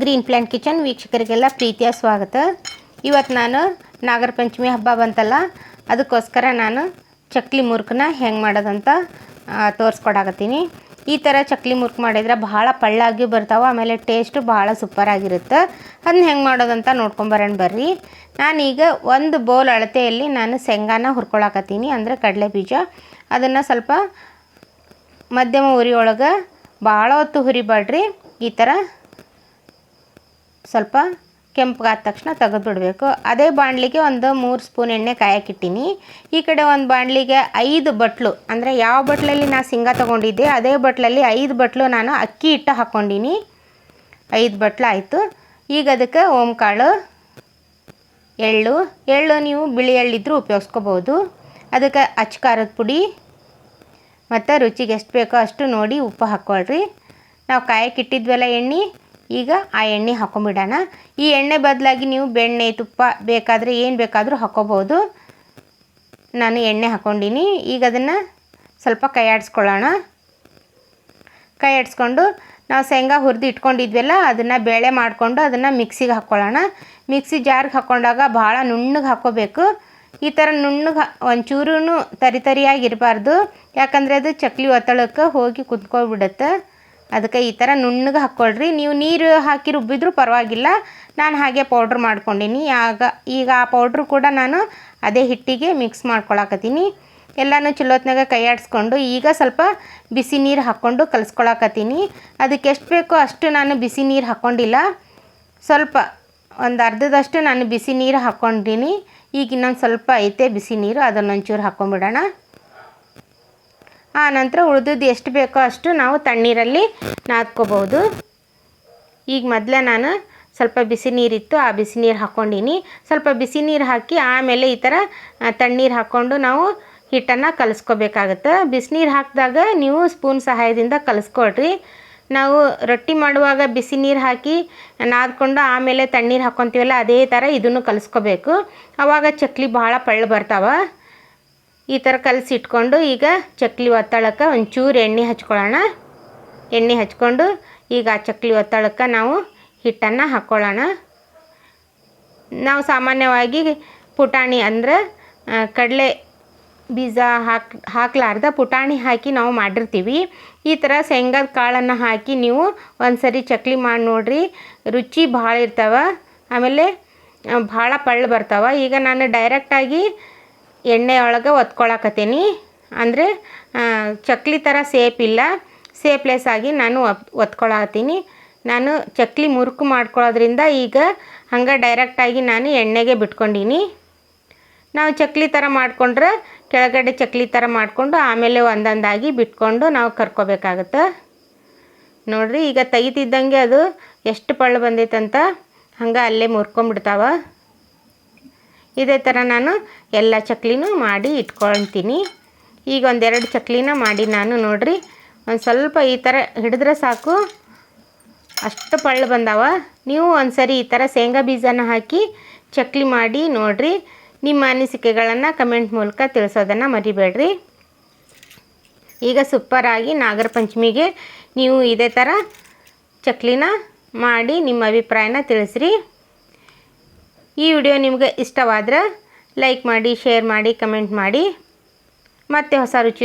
Green plant kitchen ವೀಕ್ಷಕರಿಗೆಲ್ಲ ಪ್ರೀತಿಯ ಸ್ವಾಗತ. ಇವತ್ತು ನಾನು ನಾಗರ ಪಂಚಮಿ ಹಬ್ಬ ಬಂತಲ್ಲ, ಅದಕ್ಕೋಸ್ಕರ ನಾನು ಚಕ್ಲಿ ಮುರುಕನ್ನ ಹೆಂಗೆ ಮಾಡೋದಂತ ತೋರಿಸ್ಕೊಡಾಕತ್ತೀನಿ. ಈ ಥರ ಚಕ್ಲಿ ಮುರ್ಕ್ ಮಾಡಿದ್ರೆ ಭಾಳ ಪಳ್ಳಾಗಿ ಬರ್ತಾವೆ, ಆಮೇಲೆ ಟೇಸ್ಟು ಭಾಳ ಸೂಪರಾಗಿರುತ್ತೆ. ಅದನ್ನ ಹೆಂಗೆ ಮಾಡೋದಂತ ನೋಡ್ಕೊಂಬರೋಣ ಬರ್ರಿ. ನಾನೀಗ ಒಂದು ಬೌಲ್ ಅಳತೆಯಲ್ಲಿ ನಾನು ಶೇಂಗಾನ ಹುರ್ಕೊಳಕತ್ತೀನಿ, ಅಂದರೆ ಕಡಲೆ ಬೀಜ. ಅದನ್ನು ಸ್ವಲ್ಪ ಮಧ್ಯಮ ಉರಿ ಒಳಗೆ ಭಾಳ ಹೊತ್ತು ಹುರಿಬೇಡ್ರಿ. ಈ ಥರ ಸ್ವಲ್ಪ ಕೆಂಪಗಾದ ತಕ್ಷಣ ತೆಗೆದು ಬಿಡಬೇಕು ಅದೇ ಬಾಣಲಿಗೆ ಒಂದು ಮೂರು ಸ್ಪೂನ್ ಎಣ್ಣೆ ಕಾಯಕ್ಕಿಟ್ಟೀನಿ. ಈ ಕಡೆ ಒಂದು ಬಾಣಲಿಗೆ ಐದು ಬಟ್ಲು, ಅಂದರೆ ಯಾವ ಬಟ್ಲಲ್ಲಿ ನಾನು ಶೇಂಗಾ ತೊಗೊಂಡಿದ್ದೆ, ಅದೇ ಬಟ್ಲಲ್ಲಿ ಐದು ಬಟ್ಲು ನಾನು ಅಕ್ಕಿ ಹಿಟ್ಟು ಹಾಕ್ಕೊಂಡೀನಿ ಐದು ಬಟ್ಲು ಆಯಿತು. ಈಗ ಅದಕ್ಕೆ ಓಂಕಾಳು, ಎಳ್ಳು ಎಳ್ಳು ನೀವು ಬಿಳಿ ಎಳ್ಳಿದ್ರೂ ಉಪಯೋಗಿಸ್ಕೋಬೋದು. ಅದಕ್ಕೆ ಅಚ್ಚ ಖಾರದ ಪುಡಿ, ಮತ್ತು ರುಚಿಗೆ ಎಷ್ಟು ಬೇಕೋ ಅಷ್ಟು ನೋಡಿ ಉಪ್ಪು ಹಾಕ್ಕೊಳ್ರಿ. ನಾವು ಕಾಯಕ್ಕಿಟ್ಟಿದ್ವಲ್ಲ ಎಣ್ಣೆ ಈಗ ಆ ಎಣ್ಣೆ ಹಾಕೊಂಬಿಡೋಣ ಈ ಎಣ್ಣೆ ಬದಲಾಗಿ ನೀವು ಬೆಣ್ಣೆ, ತುಪ್ಪ ಬೇಕಾದರೆ ಏನು ಬೇಕಾದರೂ ಹಾಕೋಬೋದು ನಾನು ಎಣ್ಣೆ ಹಾಕ್ಕೊಂಡೀನಿ ಈಗ ಅದನ್ನು ಸ್ವಲ್ಪ ಕೈ ಆಡಿಸ್ಕೊಳ್ಳೋಣ. ಕೈ ಆಡಿಸ್ಕೊಂಡು ನಾವು ಶೇಂಗಾ ಹುರಿದು ಇಟ್ಕೊಂಡಿದ್ವಲ್ಲ, ಅದನ್ನು ಬೇಳೆ ಮಾಡಿಕೊಂಡು ಅದನ್ನು ಮಿಕ್ಸಿಗೆ ಹಾಕ್ಕೊಳ್ಳೋಣ ಮಿಕ್ಸಿ ಜಾರ್ಗೆ ಹಾಕ್ಕೊಂಡಾಗ ಭಾಳ ನುಣ್ಣಗೆ ಹಾಕ್ಕೋಬೇಕು ಈ ಥರ ನುಣ್ಣಗೆ ಒಂಚೂರು ತರಿತರಿಯಾಗಿ ತರಿಯಾಗಿರಬಾರ್ದು ಯಾಕಂದರೆ ಅದು ಚಕ್ಲಿ ಒತ್ತಳಕ್ಕೆ ಹೋಗಿ ಕುತ್ಕೊಬಿಡುತ್ತೆ ಅದಕ್ಕೆ ಈ ಥರ ನುಣ್ಣಗೆ ಹಾಕ್ಕೊಳ್ರಿ. ನೀವು ನೀರು ಹಾಕಿ ರುಬ್ಬಿದ್ರೂ ಪರವಾಗಿಲ್ಲ. ನಾನು ಹಾಗೆ ಪೌಡ್ರ್ ಮಾಡ್ಕೊಂಡಿನಿ. ಆಗ ಈಗ ಆ ಪೌಡ್ರು ಕೂಡ ನಾನು ಅದೇ ಹಿಟ್ಟಿಗೆ ಮಿಕ್ಸ್ ಮಾಡ್ಕೊಳಕತ್ತೀನಿ. ಎಲ್ಲನೂ ಚಲೋತ್ನಾಗ ಕೈ ಆಡಿಸ್ಕೊಂಡು ಈಗ ಸ್ವಲ್ಪ ಬಿಸಿ ನೀರು ಹಾಕ್ಕೊಂಡು ಕಲಿಸ್ಕೊಳಕತ್ತೀನಿ. ಅದಕ್ಕೆ ಎಷ್ಟು ಬೇಕೋ ಅಷ್ಟು ನಾನು ಬಿಸಿ ನೀರು ಹಾಕ್ಕೊಂಡಿಲ್ಲ ಸ್ವಲ್ಪ ಒಂದು ಅರ್ಧದಷ್ಟು ನಾನು ಬಿಸಿ ನೀರು ಹಾಕ್ಕೊಂಡಿನಿ. ಈಗ ಇನ್ನೊಂದು ಸ್ವಲ್ಪ ಐತೆ ಬಿಸಿ ನೀರು, ಅದನ್ನೊಂಚೂರು ಹಾಕ್ಕೊಂಬಿಡೋಣ ಆ ನಂತರ ಉಳಿದದ್ದು ಎಷ್ಟು ಬೇಕೋ ಅಷ್ಟು ನಾವು ತಣ್ಣೀರಲ್ಲಿ ನಾದ್ಕೋಬೋದು ಈಗ ಮೊದಲೇ ನಾನು ಸ್ವಲ್ಪ ಬಿಸಿ ನೀರಿತ್ತು, ಆ ಬಿಸಿ ನೀರು ಹಾಕ್ಕೊಂಡೀನಿ ಸ್ವಲ್ಪ ಬಿಸಿ ನೀರು ಹಾಕಿ ಆಮೇಲೆ ಈ ಥರ ತಣ್ಣೀರು ಹಾಕ್ಕೊಂಡು ನಾವು ಹಿಟ್ಟನ್ನು ಕಲಿಸ್ಕೋಬೇಕಾಗತ್ತೆ. ಬಿಸಿನೀರು ಹಾಕಿದಾಗ ನೀವು ಸ್ಪೂನ್ ಸಹಾಯದಿಂದ ಕಲಿಸ್ಕೊಳ್ರಿ. ನಾವು ರೊಟ್ಟಿ ಮಾಡುವಾಗ ಬಿಸಿ ನೀರು ಹಾಕಿ ನಾದ್ಕೊಂಡು ಆಮೇಲೆ ತಣ್ಣೀರು ಹಾಕ್ಕೊತೀವಲ್ಲ ಅದೇ ಥರ ಇದನ್ನು ಕಲಿಸ್ಕೋಬೇಕು. ಆವಾಗ ಚಕ್ಲಿ ಭಾಳ ಪಳ್ಳು ಬರ್ತಾವೆ. ಈ ಥರ ಕಲಸಿಟ್ಕೊಂಡು ಈಗ ಚಕ್ಲಿ ಒತ್ತಳಕ್ಕೆ ಒಂಚೂರು ಎಣ್ಣೆ ಹಚ್ಕೊಳ್ಳೋಣ. ಎಣ್ಣೆ ಹಚ್ಕೊಂಡು ಈಗ ಆ ಚಕ್ಲಿ ಒತ್ತಳಕ್ಕೆ ನಾವು ಹಿಟ್ಟನ್ನು ಹಾಕ್ಕೊಳ್ಳೋಣ ನಾವು ಸಾಮಾನ್ಯವಾಗಿ ಪುಟಾಣಿ ಅಂದರೆ ಕಡಲೆ ಬೀಜ ಹಾಕಿ, ಹಾಕ್ಲಾರ್ದ ಪುಟಾಣಿ ಹಾಕಿ ನಾವು ಮಾಡಿರ್ತೀವಿ. ಈ ಥರ ಶೇಂಗಾದ ಕಾಳನ್ನು ಹಾಕಿ ನೀವು ಒಂದು ಸರಿ ಚಕ್ಲಿ ಮಾಡಿ ನೋಡಿರಿ, ರುಚಿ ಭಾಳ ಇರ್ತಾವೆ. ಆಮೇಲೆ ಭಾಳ ಪಳ್ಳು ಬರ್ತಾವೆ. ಈಗ ನಾನು ಡೈರೆಕ್ಟಾಗಿ ಎಣ್ಣೆ ಒಳಗೆ ಒತ್ಕೊಳಕತ್ತೀನಿ. ಅಂದರೆ ಚಕ್ಲಿ ಥರ ಸೇಪ್ ಇಲ್ಲ. ಸೇಪ್ಲೆಸ್ ಆಗಿ ನಾನು ಒತ್, ಒತ್ಕೊಳತ್ತೀನಿ. ನಾನು ಚಕ್ಲಿ ಮುರುಕು ಮಾಡ್ಕೊಳ್ಳೋದ್ರಿಂದ ಈಗ ಹಂಗೆ ಡೈರೆಕ್ಟಾಗಿ ನಾನು ಎಣ್ಣೆಗೆ ಬಿಟ್ಕೊಂಡೀನಿ. ನಾವು ಚಕ್ಲಿ ಥರ ಮಾಡಿಕೊಂಡ್ರೆ ಕೆಳಗಡೆ ಚಕ್ಲಿ ಥರ ಮಾಡಿಕೊಂಡು ಆಮೇಲೆ ಒಂದೊಂದಾಗಿ ಬಿಟ್ಕೊಂಡು ನಾವು ಕರ್ಕೋಬೇಕಾಗತ್ತೆ. ನೋಡಿರಿ, ಈಗ ತೆಗಿತಿದ್ದಂಗೆ ಅದು ಎಷ್ಟು ಪಳ್ಳು ಬಂದೈತಂತ. ಹಂಗೆ ಅಲ್ಲೇ ಮುರ್ಕೊಂಬಿಡ್ತಾವ. ಇದೇ ಥರ ನಾನು ಎಲ್ಲ ಚಕ್ಲಿನೂ ಮಾಡಿ ಇಟ್ಕೊಳ್ತೀನಿ. ಈಗ ಒಂದೆರಡು ಚಕ್ಲಿನ ಮಾಡಿ ನಾನು ನೋಡಿರಿ, ಒಂದು ಸ್ವಲ್ಪ ಈ ಥರ ಹಿಡಿದ್ರೆ ಸಾಕು. ಅಷ್ಟು ಪಳ್ಳು ಬಂದಾವ. ನೀವು ಒಂದು ಸರಿ ಈ ಥರ ಶೇಂಗಾ ಬೀಜನ ಹಾಕಿ ಚಕ್ಲಿ ಮಾಡಿ ನೋಡಿರಿ. ನಿಮ್ಮ ಅನಿಸಿಕೆಗಳನ್ನು ಕಮೆಂಟ್ ಮೂಲಕ ತಿಳಿಸೋದನ್ನು ಮರಿಬೇಡ್ರಿ. ಈಗ ಸೂಪರಾಗಿ ನಾಗರ ಪಂಚಮಿಗೆ ನೀವು ಇದೇ ಥರ ಚಕ್ಲಿನ ಮಾಡಿ ನಿಮ್ಮ ಅಭಿಪ್ರಾಯನ ತಿಳಿಸ್ರಿ. ಈ ವಿಡಿಯೋ ನಿಮಗೆ ಇಷ್ಟವಾದರೆ ಲೈಕ್ ಮಾಡಿ ಶೇರ್ ಮಾಡಿ ಕಮೆಂಟ್ ಮಾಡಿ. ಮತ್ತೆ ಹೊಸ ರುಚಿ